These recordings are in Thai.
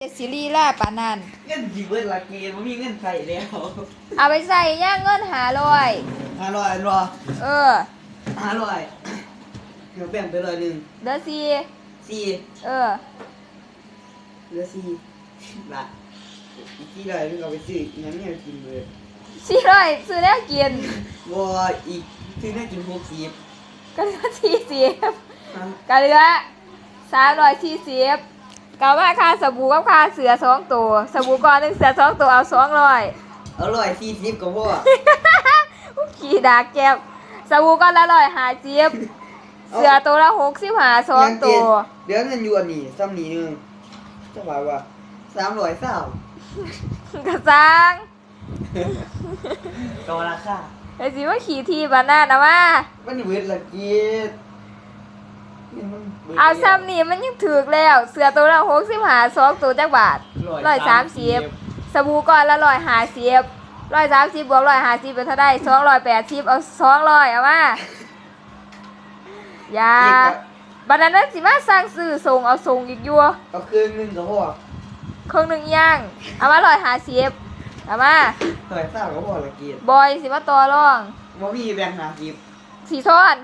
เจดสิลีล่าปานนันเงินจีเบิร์ดละเกมมันมีเงินใส่แล้วเอาไปใส่ย่างเงินหาลอยห้าร้อยรอเออห้าร้อยเดี๋ยวแบ่งไปร้อยหนึ่งเด้อซีสี่เออเหลือสี่ละอีกที่ร้อยนึงเอาไปซื้ออีกนั้นเนี่ยกินเลยสี่ร้อยซื้อแล้วกินวออีกซื้อได้กินหกสิบก็เหลือสี่สิบฮะก็เหลือสามร้อยสี่สิบ ก็ว่าค่าสบู่กับค่าเสือสองตัว สบู่ก้อนหนึ่งเสือสองตัวเอาสองร้อยเอาร้อยสี่สิบก็พอขี่ดากแก้วสบู่ก้อนละร้อยห้าสิบเสือตัวละหกสิบห้าสองตัว เดี๋ยวเงินอยู่อันนี้ซ้ำนี้หนึงจะว่าว่าสามร้อยเศร้ากระซังก็ราคาไอ้สิว่าขี่ทีบานหน้านะว่ามันเบิร์ดละเกียด เอาซ้ำนี่มันยังถือกแล้ว เสือตัวละหกสิบห้าสองตัวจักบาทร้อยสามสิบสบู่ก้อนละร้อยห้าสิบร้อยสามสิบบวกร้อยห้าสิบเป็นเท่าได้สองร้อยแปดสิบเอาสองร้อยเอามาอย่าบัดนั้นนะสิมาสั่งซื้อส่งเอาส่งอีกอยัวเอาคืนหนึงก็พอเครื่องหนึ่งย่างเอามาร้อยห้าสิบเอามาร้อยเศร้าก็พอละเกียดบอยสิมาต่อรองบ่มีแบ่งหาสิบ สีท่อน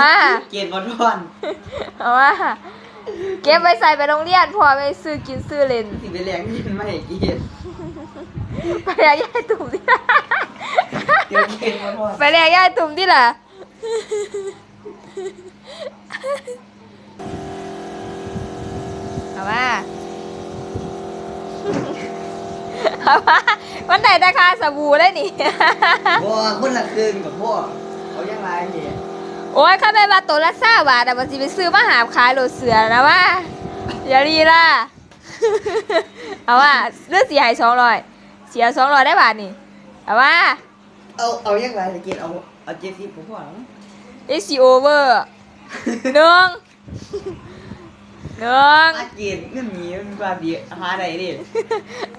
มา เกียดบ่ทอนเอามาเก็บไว้ใส่ไปโรงเรียนพอไปซื้อกินซื้อเล่นสิไปแรงเงินมาให้เกียดไปเรียกยายตุ่มที่ละเดี๋ยวเกียดบ่ทอนไปเรียกยายตุ่มที่ละเอามาเอามามันไหนราคาสบู่ได้นี่บ่คนละครึ่งกับพ่อ เอายังไงเนี่ยโอ้ยข้าไปมาตัวละซ่าบาทแต่บันสิไปซื้อมาหาขายโหลดเสือนะว่าอย่ารีล่ะ เอาว่าเลือกสีหายสองร้อยเสียสองร้อยได้บาทนี่เอาว่าเอาเอายังไงเกียดเอาเอาเจ็ดสิบกับพ่อเนาะ it's over หนึ่งหนึ่งอาเกียดเงินมีมันว่าดีหาได้ดิ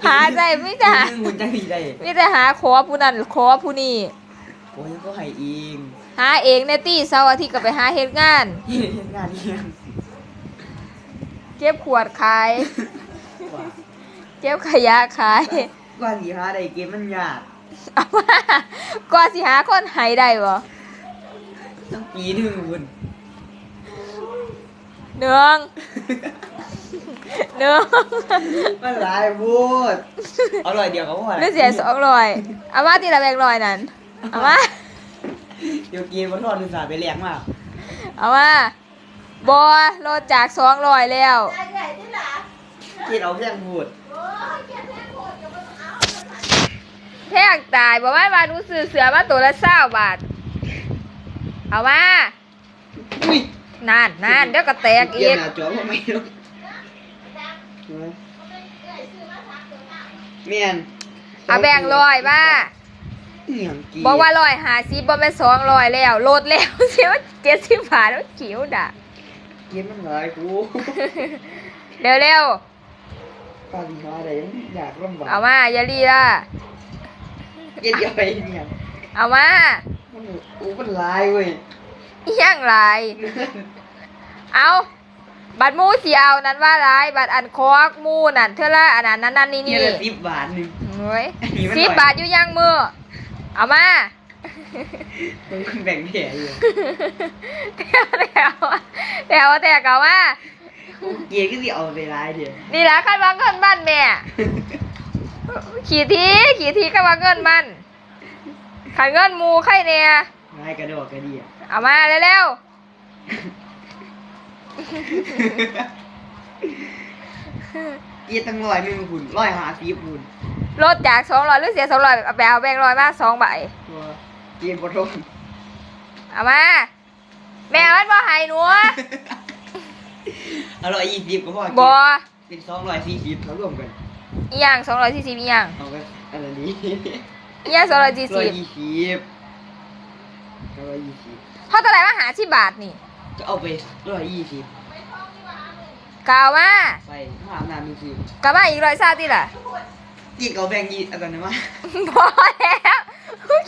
หาใจไม่จะหาเงินมันจังดีได้ไม่จะหาขอผู้นั้นขอผู้นี้ โอ้ยก็ให้เองหาเองในตี้เสาร์อาทิตย์ก็ไปหาเฮ็ดงาน เฮ็ดงานเองเก็บขวดขาย ว่าเก็บขยะขายกว่าสิหาได้เกียดมันยากเอาว่าก่อนสิหาคนใหายได้บ่ตั้งปีหนึงพุ่นหนึ่งหนึ่งมันหลายพูดเอาร้อยเดียวกับพ่อหรือเสียสองร้อยเอามาทีละแบงค์ร้อยนั่น เอามาเดี๋ยวเกียดบ่ทอนอุตส่าห์ไปแลกมาเอามาบอลดจากสองร้อยแล้วเกียดเอาแพงพูดแพงตายบอกว่ามาหนูซื้อเสือมาตัวละเศร้าบาท เอามาอุ้ยนานนานเดี๋ยวก็แตกเกีอียดกหน้าจอบ่ไม่รู้แม่นเอาแบ่งร้อยมา อีหยังเยดบอกว่าร้อยหาสิบบ่เป็นสองร้อยแล้วลดแล้วเสียว่าเจ็ดสิบบาทแล้วขิวด่ะเกียดมันหลายกูเร็วเร็วตอนมาได้อยากลำบากๆเอามาอย่าลีล่ะเกียดย่อยเนี่ยเอามามันโอ้มันหลายเว้ยอิหยังไรเอาบัตรหมูสีเอานั้นว่าไรบัตรอันคอกหมูนั่นเท่าไรอันนั้นนั่นนั่นนี่เกียนี่ดละสิบบาทหนึงเฮ้ยอันนี้มันสิบหน่อยบาทอยู่ยังมือ เอามามันแบ่งแถอยู่แถวแถวแถวแถวเอามาเกียร์ก็สิเอาไปร้ายเดียวนี่แหละขั้นวางเงินบ้านแม่ ขี่ทีขี่ทีขั้นวางเงินบ้านขันเงินหมูไข่เนี่ยร้ายกระโดดกระเดียเอามาเร็วเกียร์ตั้งร้อยหนึ่งหุ่นร้อยห้าสิบหุ่นๆ ลดจากสองร้อยหรือเสียสองร้อยเอาไปเอาแบงค์ร้อยมาสองใบตัวเกียร์บอทนเอามา แม่มันบ่ให้หนูอร่อยยี่สิบก็พอบ่เป็นสองร้อยสี่สิบเขารวมกันอีหยังสองร้อยสี่สิบอีหยังเอาไปอะไรนี้อีหยังสองร้อยสี่ร้อสิยบยี่สิบร้อยยี่สิบเพราะตัวไหนมาหาสิบบาทนี่จะเอาไปร้อยยี่สิบกเอามาไปมาอาบน้ำมีสิกลับมาอีกร้อยซาติล่ะ กีเขาแบ่งยี่อันนั้นะมาพอแล้ว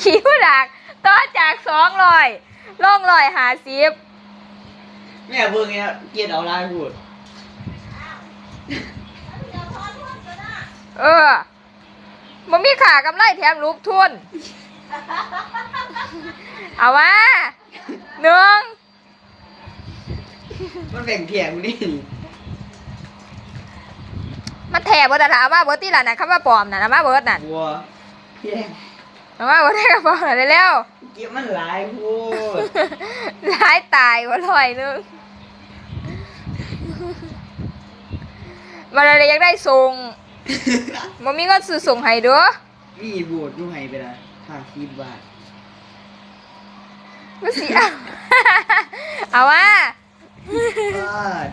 ขี้ผู้ดักต่อจากสองร้อยล่องร้อยหาสิบแม่เบิ่งเนี่ยเกียร์เอาลายพูดเออมันมีขากำไรแถมลูกทุน เอามาหนึ่งมันแบ่งเพียงนี่ มันแถบเบิร์ดอะเอามาเบิร์ดที่หลานน่ะคำว่าปลอมน่ะเอามาเบิร์ดน่ะบัวเพียงเอามาเบิร์ดให้กระเป๋าหน่อยเร็วเก็บมันหลายพูดๆ ร้ายตายว่าลอยนึงมันอะไรยังได้ส่งมันมีเงินซื้อส่งให้เด้อมีบูดดูให้ไปละห้าสิบบาทก็สิเอา เอามาบาท